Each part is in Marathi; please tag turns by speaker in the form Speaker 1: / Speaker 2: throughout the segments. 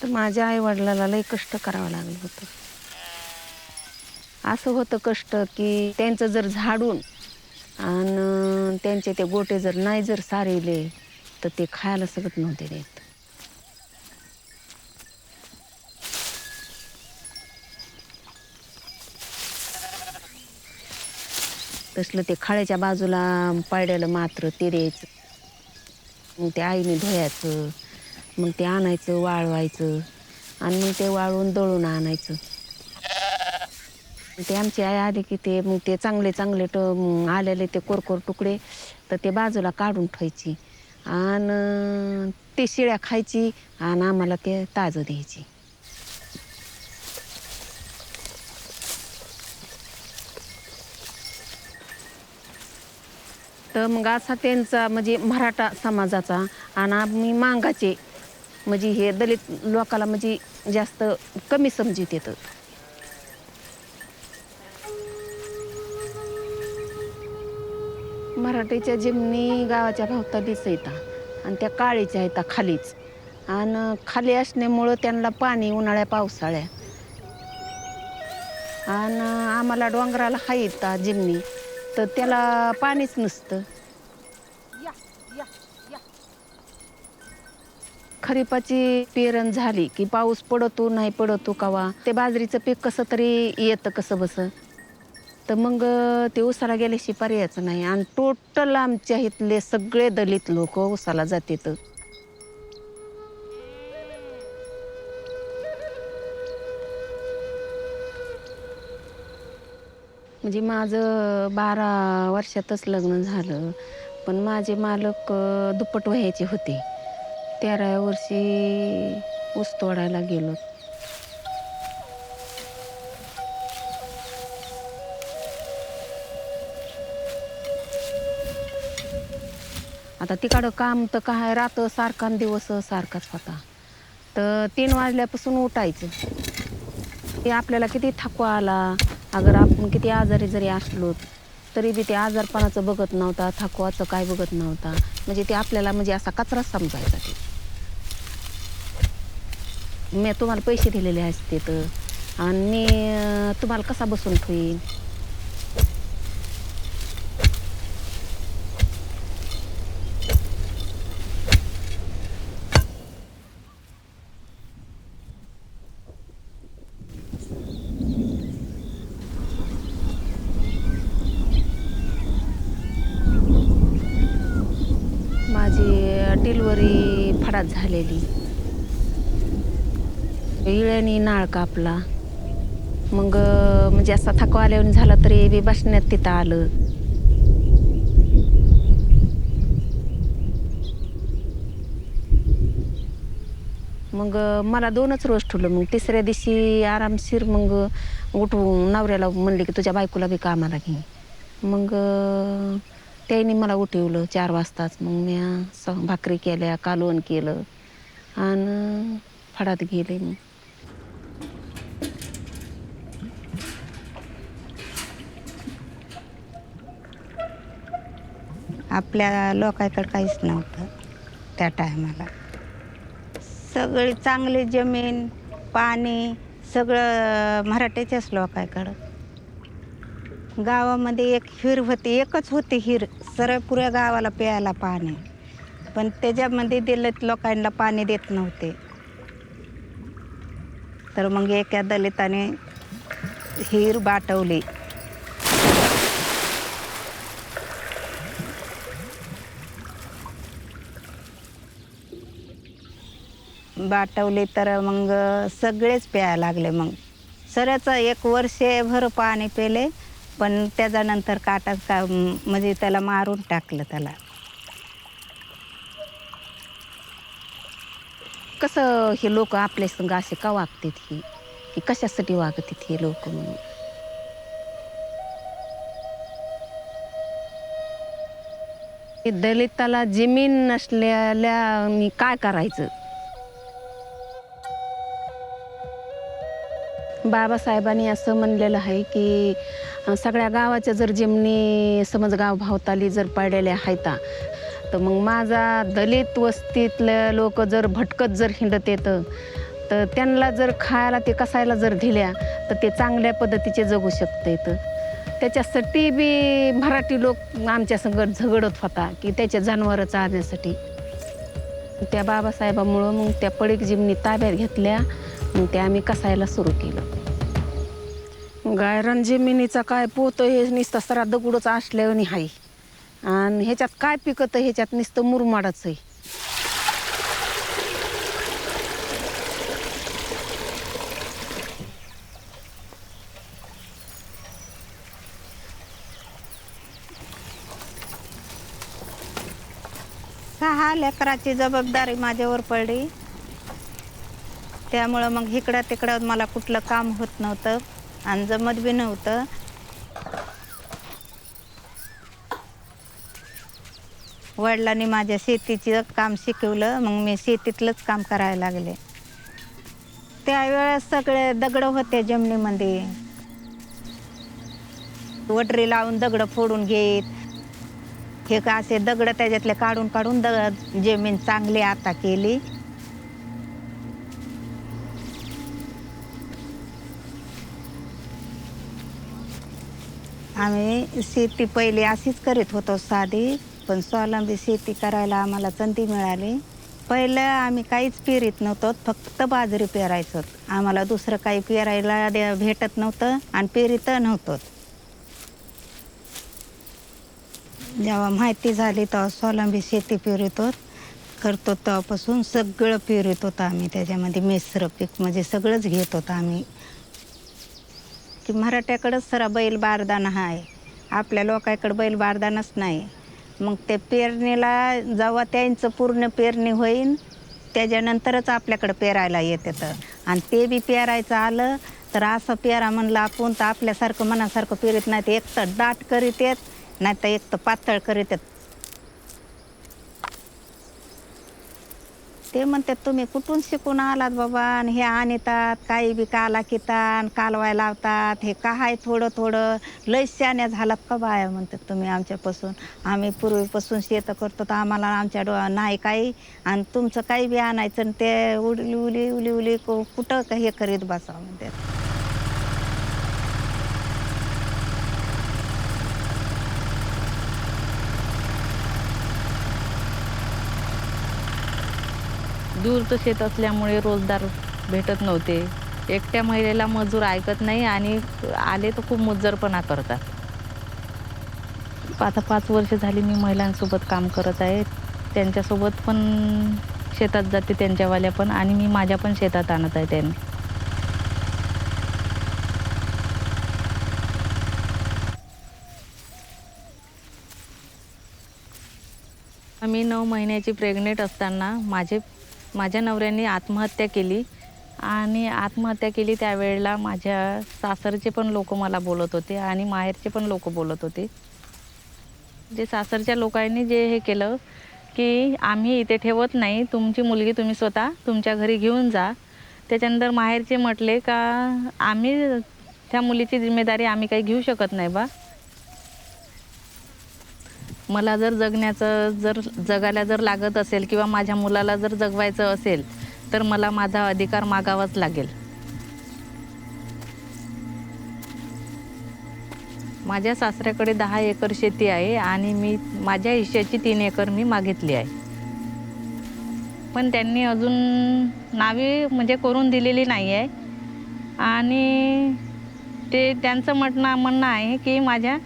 Speaker 1: तर माझ्या आई वडिलाला लई कष्ट करावं लागलं होतं. असं होतं कष्ट की त्यांचं जर झाडून आणि त्यांचे ते गोटे जर नाही जर सारिले तर ते खायला सगळं नव्हते देत. तसलं ते खाळ्याच्या बाजूला पाड्याला मात्र ते द्यायचं. मग ते आईने धुयाचं मग ते आणायचं वाळवायचं आणि मग ते वाळवून दळून आणायचं. ते आमची आई आली की ते मग ते चांगले चांगले ट आलेले ते कोरकोर तुकडे तर ते बाजूला काढून ठेवायची आणि ते शिळ्या खायची आणि आम्हाला ते ताजं द्यायची. तर मग असा त्यांचा म्हणजे मराठा समाजाचा आणि आम्ही मांगाचे म्हणजे हे दलित लोकाला म्हणजे जास्त कमी समजित येतं. मराठीच्या जिमनी गावाच्या भोवतालीच येतात आणि त्या काळीच्या येतात खालीच. आणि खाली असण्यामुळं त्यांना पाणी उन्हाळ्या पावसाळ्या. आणि आम्हाला डोंगराला हा येतात जिमनी. तर त्याला पाणीच नसतं. खरीपाची पेरण झाली की पाऊस पडतो नाही पडतो कवा? ते बाजरीचं पीक कसं तरी येतं कसं बसं? तर मग ते उसाला गेल्याशी पर्यायचं नाही. आणि टोटल आमच्या इथले सगळे दलित लोक उसाला जातात. म्हणजे माझं बारा वर्षातच लग्न झालं. पण माझे मालक दुप्पट वयाचे होते. तेराव्या वर्षी ऊस तोडायला गेलो. आता तिकडं काम तर काय राहतं सारखा आणि दिवस सारखाच होता. तर तीन वाजल्यापासून उठायचं. ते आपल्याला किती थकवा आला. अगर आपण किती आजारी जरी असलो तरी बी ते आजारपणाचं बघत नव्हता थकवाचं काय बघत नव्हता. म्हणजे ते आपल्याला म्हणजे असा कचराच समजायचा ते. मी तुम्हाला पैसे दिलेले असते तर. आणि मी तुम्हाला कसा बसून ठेवीन? माझी डिलिव्हरी फडात झालेली. इळ्यानी नाळ कापला. मग म्हणजे असा थकवा आल्यावर झाला तरी बी बसण्यात तिथं आलं. मग मला दोनच रोज ठेवलं मग तिसऱ्या दिवशी आरामशीर मग उठवून नवऱ्याला म्हणले की तुझ्या बायकोला बी कामाला घे. मग अं, त्याने मला उठवलं चार वाजताच. मग मी स भाकरी केल्या कालवण केलं. आणि फडात गेले मग.
Speaker 2: आपल्या लोकांकडे काहीच नव्हतं त्या टायमाला. सगळी चांगली जमीन पाणी सगळं मराठीच्याच लोकांकडं. गावामध्ये एक हिर होती एकच होती हिर सरळ पुऱ्या गावाला प्यायला पाणी. पण त्याच्यामध्ये दिलं लोकांना पाणी देत नव्हते. तर मग एका दलिताने हिर बाटवली. बाटवले तर मग सगळेच प्यायला लागले मग. सरच एक वर्षभर पाणी पेले पण त्याच्यानंतर काटा का म्हणजे त्याला मारून टाकलं त्याला.
Speaker 1: कसं हे लोक आपल्या संग असे का वागतात ही? की कशासाठी वागतात हे लोक म्हणून? हे दलिताला जमीन नसलेल्या मी काय करायचं? बाबासाहेबांनी असं म्हणलेलं आहे की सगळ्या गावाच्या जर जमिनी समज गाव भावताली जर पडलेल्या आहेत तर मग माझा दलित वस्तीतल्या लोक जर भटकत जर हिंडत येतं तर त्यांना जर खायला ते कसायला जर दिल्या तर ते चांगल्या पद्धतीचे जगू शकते येतं. त्याच्यासाठी बी मराठी लोक आमच्या संग झगडत होता की त्याच्या जनावरं चालण्यासाठी त्या बाबासाहेबामुळं मग त्या पडीक जिमनी ताब्यात घेतल्या मग ते आम्ही कसायला सुरू केलं. गायरान जमिनीचा काय पोत हे नुसतं सरा दगडच असल्याने हाय. आणि ह्याच्यात काय पिकत ह्याच्यात नुसतं मुरमाडच आहे.
Speaker 2: सहा लेकराची जबाबदारी माझ्यावर पडली. त्यामुळं मग इकडं तिकडं मला कुठलं काम होत नव्हतं. आणि जमत बी नव्हतं. वडिलांनी माझ्या शेतीचं काम शिकवलं मग मी शेतीतलंच काम करायला लागले. त्यावेळेस सगळे दगड होते जमिनीमध्ये. वटरी लावून दगड फोडून घेत. हे का असे दगड त्याच्यातले काढून काढून दगड जमीन चांगली आता केली. आम्ही शेती पहिले अशीच करीत होतो साधी पण स्वावलंबी शेती करायला आम्हाला संधी मिळाली. पहिलं आम्ही काहीच पेरीत नव्हतो फक्त बाजरी पेरायचो. आम्हाला दुसरं काही पेरायला भेटत नव्हतं आणि पेरीत नव्हतं. जेव्हा माहिती झाली तेव्हा स्वावलंबी शेती पेरतो करतो तेव्हापासून सगळं पेरत होतं आम्ही. त्याच्यामध्ये मिश्र पीक म्हणजे सगळंच घेत होतं आम्ही. की मराठ्याकडंच सरा बैल बारदाना आहे आपल्या लोकांकडं बैल बारदानाच नाही. मग ते पेरणीला जेव्हा त्यांचं पूर्ण पेरणी होईल त्याच्यानंतरच आपल्याकडं पेरायला येते तर आणि ते बी पेरायचं आलं तर असं पेरा म्हणलं आपण तर आपल्यासारखं मनासारखं पेरीत नाही तर एक तर दाट करीत येत नाही तर एक तर पातळ करीत येत ते म्हणतात तुम्ही कुठून शिकून आलात बाबा? आणि हे आणतात काही बी काला कितान कालवाय लावतात हे काय थोडं थोडं? लय शान्या झालात का बाया? म्हणतात तुम्ही आमच्यापासून. आम्ही पूर्वीपासून शेतं करतो तर आम्हाला आमच्या डो नाही काही. आणि तुमचं काही बी आणायचं आणि ते उडली उली उली उली कुठं हे करीत बसा म्हणतात.
Speaker 3: दूरचं शेत असल्यामुळे रोजगार भेटत नव्हते. एकट्या महिलेला मजूर ऐकत नाही आणि आले तर खूप मुजरपणा करतात. आता पाच वर्ष झाली मी महिलांसोबत काम करत आहे. त्यांच्यासोबत पण शेतात जाते त्यांच्यावाल्या पण आणि मी माझ्या पण शेतात आणत आहे त्यांनी. मी नऊ महिन्याची प्रेग्नेंट असताना माझे माझ्या नवऱ्याने आत्महत्या केली आणि आत्महत्या केली त्यावेळेला माझ्या सासरचे पण लोक मला बोलत होते आणि माहेरचे पण लोक बोलत होते. जे सासरच्या लोकांनी जे हे केलं की आम्ही इथे ठेवत नाही तुमची मुलगी तुम्ही स्वतः तुमच्या घरी घेऊन जा. त्याच्यानंतर माहेरचे म्हटले का आम्ही त्या मुलीची जिम्मेदारी आम्ही काही घेऊ शकत नाही बा. मला जर जगण्याचं जर जगायला जर लागत असेल किंवा माझ्या मुलाला जर जगवायचं असेल तर मला माझा अधिकार मागावाच लागेल. माझ्या सासऱ्याकडे दहा एकर शेती आहे आणि मी माझ्या हिश्श्याची तीन एकर मी मागितली आहे. पण त्यांनी अजून नावे म्हणजे करून दिलेली नाही आहे. आणि ते त्यांचं म्हणणं म्हणणं आहे की माझ्या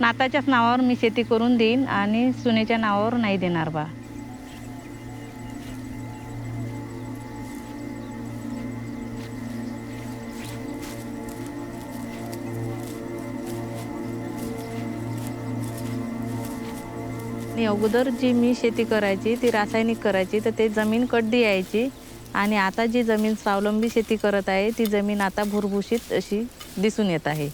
Speaker 3: नाताच्याच नावावर मी शेती करून देईन आणि सुनेच्या नावावर नाही देणार बा. अगोदर जी मी शेती करायची ती रासायनिक करायची तर ते जमीन कड्डी यायची. आणि आता जी जमीन स्वावलंबी शेती करत आहे ती जमीन आता भुरभुशीत अशी दिसून येत आहे.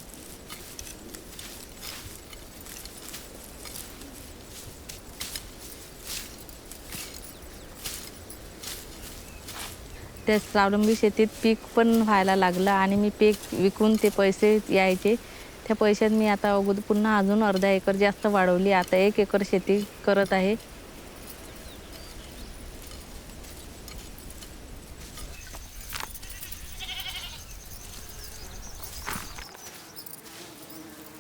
Speaker 3: त्या स्वावलंबी शेतीत पीक पण व्हायला लागलं आणि मी पीक विकून ते पैसे यायचे. त्या पैशात मी आता अगोदर पुन्हा अजून अर्धा एकर जास्त वाढवली. आता एक एकर शेती करत आहे.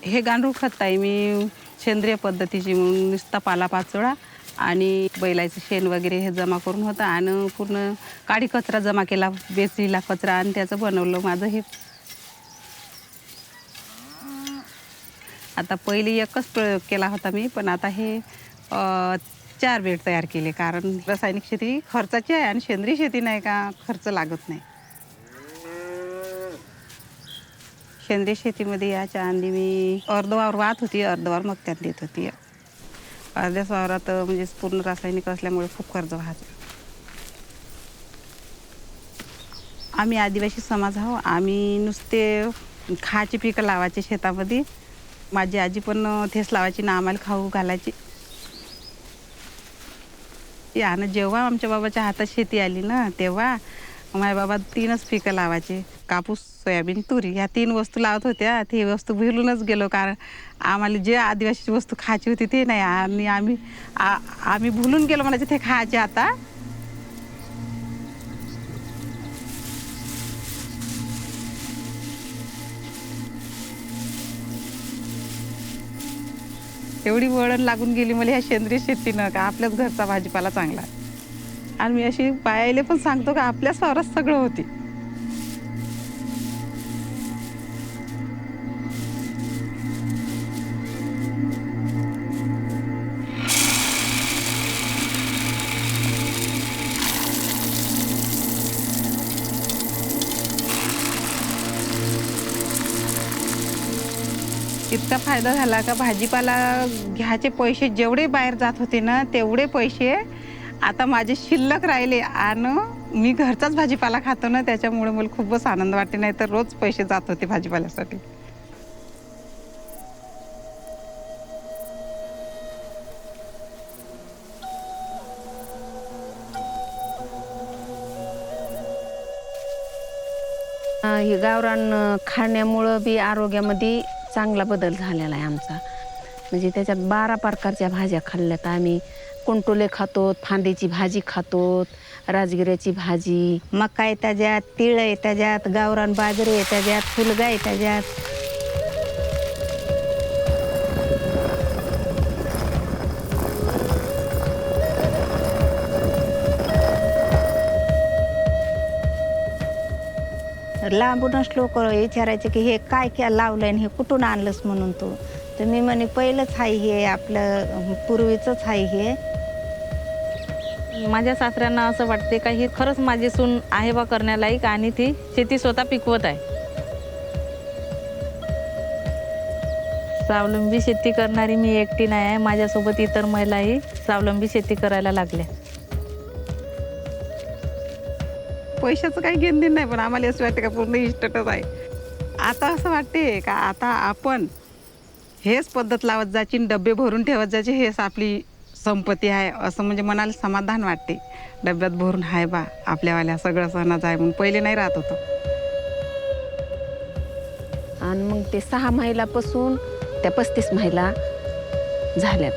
Speaker 4: हे गांडूळ खत आहे. मी सेंद्रिय पद्धतीची म्हणून नुसता पाला पाचोळा. आणि बैलाचं शेण वगैरे हे जमा करून होतं आणि पूर्ण काडी कचरा जमा केला बेचलेला कचरा आणि त्याचं बनवलं माझं हे. आता पहिले एकच प्रयोग केला होता मी पण आता हे चार बेड तयार केले कारण रासायनिक शेती खर्चाची आहे आणि सेंद्रिय शेती नाही का खर्च लागत नाही. सेंद्रिय शेतीमध्ये याच्या आधी मी अर्धवावर वाहत होती अर्धवार मग त्यात देत होती. अर्ध्या वावरात म्हणजे पूर्ण रासायनिक असल्यामुळे खूप कर्ज व्हायचं आम्ही आदिवासी समाज आहो. आम्ही नुसते खायची पिकं लावायचे शेतामध्ये. माझी आजी पण तेच लावायची ना आम्हाला खाऊ घालायची. आणि जेव्हा आमच्या बाबाच्या हातात शेती आली ना तेव्हा माझ्या बाबा तीनच पिकं लावायचे. कापूस सोयाबीन तुरी ह्या तीन वस्तू लावत होत्या. ती वस्तू भुलूनच गेलो कारण आम्हाला जे आदिवासी वस्तू खायची होती ते नाही. आणि आम्ही आ- आम्ही भुलून गेलो म्हणायचे ते खायचे आता. एवढी वळण लागून गेली मला ह्या सेंद्रिय शेतीनं का? आपल्याच घरचा भाजीपाला चांगला. आणि मी अशी बायाले पण सांगतो का आपल्याच वावरात सगळं होती. इतका फायदा झाला का भाजीपाला घ्यायचे पैसे जेवढे बाहेर जात होते ना तेवढे पैसे आता माझे शिल्लक राहिले आणि मी घरचाच भाजीपाला खातो ना त्याच्यामुळे मला खूपच आनंद वाटते. नाही तर रोज पैसे जात होते भाजीपाल्यासाठी.
Speaker 1: हे गावरान खाण्यामुळं बी आरोग्यामध्ये चांगला बदल झालेला आहे आमचा. म्हणजे त्याच्यात बारा प्रकारच्या भाज्या खाल्ल्यात आम्ही. कुंटोले खातो फांदीची भाजी खातो राजगिऱ्याची भाजी.
Speaker 2: मका आहे त्याच्यात तिळ आहे त्याच्यात गावरान बाजरी आहे त्याच्यात फुलगा आहे त्याच्यात लांबूनच लोक विचारायचे की हे काय काय लावलंय आणि हे कुठून आणलंस? म्हणून तू. तर मी म्हणे पहिलंच आहे हे आपलं पूर्वीचंच आहे हे.
Speaker 3: माझ्या सासऱ्यांना असं वाटते का ही खरंच माझी सून आहे बा करण्यालायक आणि ती शेती स्वतः पिकवत आहे. स्वावलंबी शेती करणारी मी एकटी नाही आहे. माझ्यासोबत इतर महिलाही स्वावलंबी शेती करायला लागल्या.
Speaker 4: पैशाचं काही घेणं नाही पण आम्हाला असं वाटतं का पूर्ण इष्टच आहे. आता असं वाटते का आता आपण हेच पद्धत लावत जायची आणि डबे भरून ठेवत जायचे हेच आपली संपत्ती आहे असं म्हणजे मनाला समाधान वाटते. डब्यात भरून आहे बा आपल्यावाल्या सगळं सणाचं आहे म्हणून पहिले नाही राहत होतं.
Speaker 1: आणि मग ते सहा महिलापासून त्या पस्तीस महिला झाल्यात.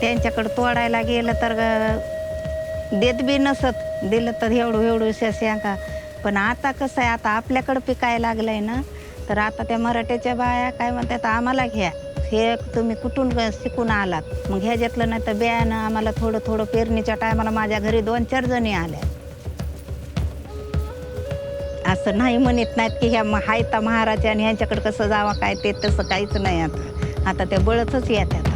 Speaker 2: त्यांच्याकडे तोडायला गेलं तर ग- देत बी नसत. दिलं तर एवढं एवढं शेंगा पण आता कसं आहे आता आपल्याकडं पिकायला लागलंय ना तर आता त्या मराठ्याच्या बाया काय म्हणतात आम्हाला घ्या. हे तुम्ही कुठून शिकून आलात? मग ह्याच्यातलं नाही तर बियाणं आम्हाला थोडं थोडं पेरणीच्या टायमाला माझ्या घरी दोन चार जणी आल्या. असं नाही म्हणत नाहीत की ह्या म- हायता महाराजा आणि ह्यांच्याकडे कसं जावं काय ते तसं काहीच नाही आता. आता त्या बळतच येतात.